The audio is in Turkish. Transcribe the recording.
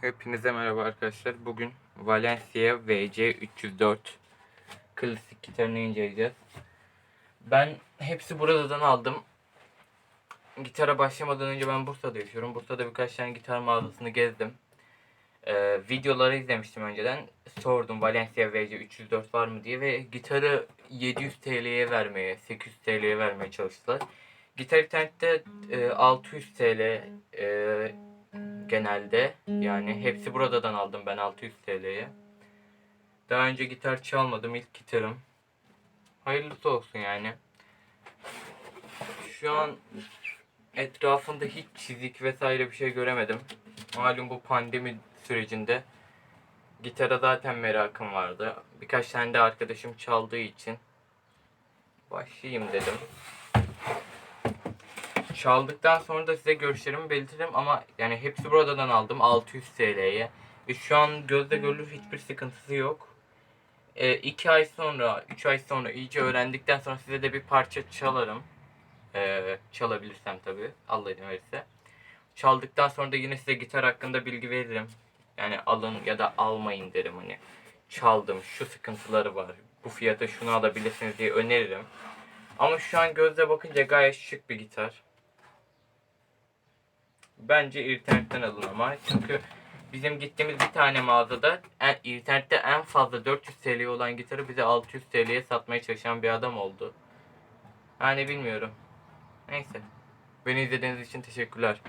Hepinize merhaba arkadaşlar. Bugün Valencia VC 304 klasik gitarını inceleyeceğiz. Ben hepsi buradan aldım. Gitara başlamadan önce ben Bursa'da yaşıyorum. Bursa'da birkaç tane gitar mağazasını gezdim. Ee, videoları izlemiştim önceden. Sordum Valencia VC 304 var mı diye ve gitarı 700 TL'ye vermeye, 800 TL'ye vermeye çalıştılar. Gitar internette e, 600 TL e, genelde. Yani hepsi buradan aldım ben 600 TL'ye. Daha önce gitar çalmadım ilk gitarım. Hayırlısı olsun yani. Şu an etrafında hiç çizik vesaire bir şey göremedim. Malum bu pandemi sürecinde gitara zaten merakım vardı. Birkaç tane de arkadaşım çaldığı için başlayayım dedim. Çaldıktan sonra da size görüşlerimi belirtirim ama yani hepsi buradan aldım 600 TL'ye. Ve şu an gözle görülür hiçbir sıkıntısı yok. 2 ay sonra, 3 ay sonra iyice öğrendikten sonra size de bir parça çalarım. Ee, çalabilirsem tabii. Allah izin verirse. Çaldıktan sonra da yine size gitar hakkında bilgi veririm. Yani alın ya da almayın derim hani. Çaldım, şu sıkıntıları var. Bu fiyata şunu alabilirsiniz diye öneririm. Ama şu an gözle bakınca gayet şık bir gitar. Bence internetten alın ama. Çünkü bizim gittiğimiz bir tane mağazada en, internette en fazla 400 TL olan gitarı bize 600 TL'ye satmaya çalışan bir adam oldu. Yani bilmiyorum. Neyse. Beni izlediğiniz için teşekkürler.